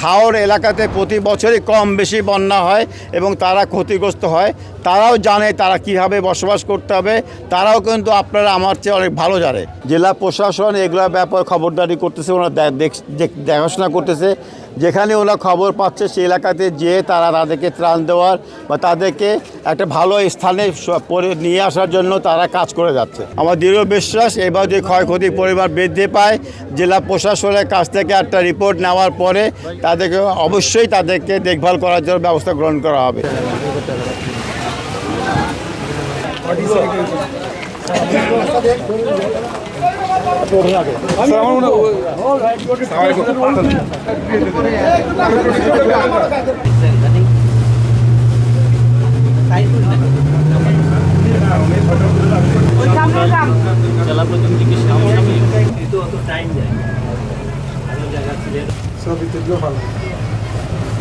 হাওর এলাকাতে প্রতি বছরই কম বেশি বন্যা হয় এবং তারা ক্ষতিগ্রস্ত হয়। তারাও জানে তারা কীভাবে বসবাস করতে হবে। তারাও কিন্তু আপনারা আমার চেয়ে অনেক ভালো জানে। জেলা প্রশাসন এগুলোর ব্যাপারে খবরদারি করতেছে, ওরা দেখ- দেখ- দেখাশোনা করতেছে। যেখানে ওরা খবর পাচ্ছে সেই এলাকাতে যেয়ে তারা তাদেরকে ত্রাণ দেওয়ার বা তাদেরকে একটা ভালো স্থানে পরে নিয়ে আসার জন্য তারা কাজ করে যাচ্ছে। আমার দৃঢ় বিশ্বাস, এবার যে ক্ষয়ক্ষতির পরিমাণ বৃদ্ধি পায়, জেলা প্রশাসনের কাছ থেকে একটা রিপোর্ট নেওয়ার পরে তাদেরকে অবশ্যই তাদেরকে দেখভাল করার জন্য ব্যবস্থা গ্রহণ করা হবে।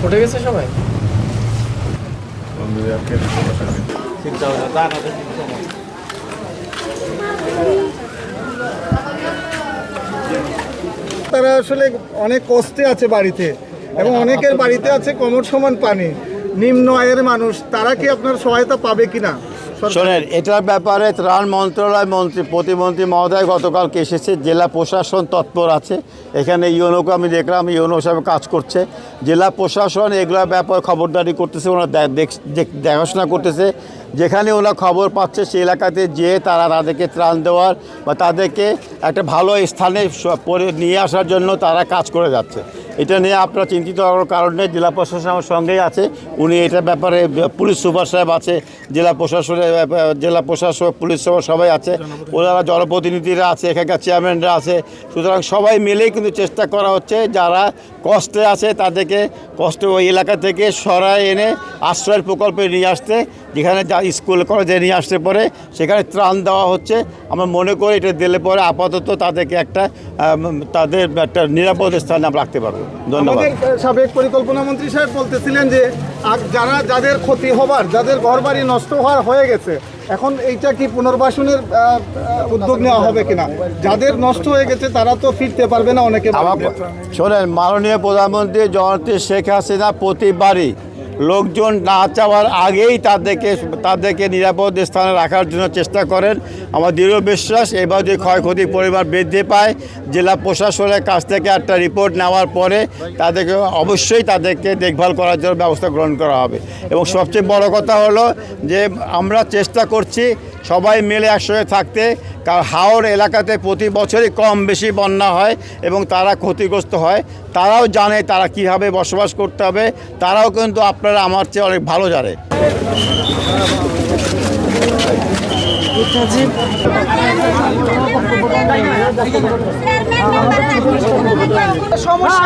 উঠে গেছে সবাই? চিন্তা হবে। তারা আসলে অনেক কষ্টে আছে বাড়িতে এবং অনেকের বাড়িতে আছে কোমর সমান পানি। নিম্ন আয়ের মানুষ তারা কি আপনার সহায়তা পাবে কিনা? শোনেন, এটার ব্যাপারে ত্রাণ মন্ত্রণালয় মন্ত্রী, প্রতিমন্ত্রী মহোদয় গতকালকে এসেছে জেলা প্রশাসন তৎপর আছে। এখানে ইউনোকে আমি দেখলাম, ইউনো হিসাবে কাজ করছে। জেলা প্রশাসন এগুলোর ব্যাপারে খবরদারি করতেছে দেখ- দেখাশোনা করতেছে। যেখানে ওরা খবর পাচ্ছে, সেই এলাকাতে যেয়ে তারা তাদেরকে ত্রাণ দেওয়ার বা তাদেরকে একটা ভালো স্থানে নিয়ে আসার জন্য তারা কাজ করে যাচ্ছে। এটা নিয়ে আপনার চিন্তিত হওয়ার কারণ নেই, জেলা প্রশাসন আমার সঙ্গেই আছে। উনি এটার ব্যাপারে পুলিশ সুপার সাহেব আছে, জেলা প্রশাসনের জেলা প্রশাসক, পুলিশ সুপার সবাই আছে। ওনারা জনপ্রতিনিধিরা আছে, এখানকার চেয়ারম্যানরা আছে। সুতরাং সবাই মিলেই কিন্তু চেষ্টা করা হচ্ছে, যারা কষ্টে আছে তাদেরকে কষ্ট ওই এলাকা থেকে সরায় এনে আশ্রয়ের প্রকল্পে নিয়ে আসতে, যেখানে যা স্কুল, কলেজে নিয়ে আসতে পরে, সেখানে ত্রাণ দেওয়া হচ্ছে। আমরা মনে করি এটা দিলে পরে আপাতত তাদেরকে একটা তাদের একটা নিরাপদ স্থানে আমরা রাখতে পারব। ধন্যবাদ। সাবেক পরিকল্পনা মন্ত্রী সাহেব বলতেছিলেন যে যারা যাদের ক্ষতি হবার যাদের ঘরবাড়ি নষ্ট হওয়ার হয়ে গেছে এখন এইটা কি পুনর্বাসনের উদ্যোগ নেওয়া হবে কিনা? যাদের নষ্ট হয়ে গেছে তারা তো ফিরতে পারবে না অনেকে শোনেন মাননীয় প্রধানমন্ত্রী জননেত্রী শেখ হাসিনা প্রতিবারই লোকজন না চাওয়ার আগেই তাদেরকে তাদেরকে নিরাপদ স্থানে রাখার জন্য চেষ্টা করেন। আমার দৃঢ় বিশ্বাস, এবার যদি ক্ষয়ক্ষতি পরিমাণ বৃদ্ধি পায়, জেলা প্রশাসনের কাছ থেকে একটা রিপোর্ট নেওয়ার পরে তাদেরকে অবশ্যই তাদেরকে দেখভাল করার জন্য ব্যবস্থা গ্রহণ করা হবে। এবং সবচেয়ে বড় কথা হলো যে, আমরা চেষ্টা করছি সবাই মিলে একসঙ্গে থাকতে কারণ হাওড় এলাকাতে প্রতি বছরই কম বেশি বন্যা হয় এবং তারা ক্ষতিগ্রস্ত হয়। তারাও জানে তারা কীভাবে বসবাস করতে হবে। তারাও কিন্তু আপনারা আমার চেয়ে অনেক ভালো জানে। সমস্যা।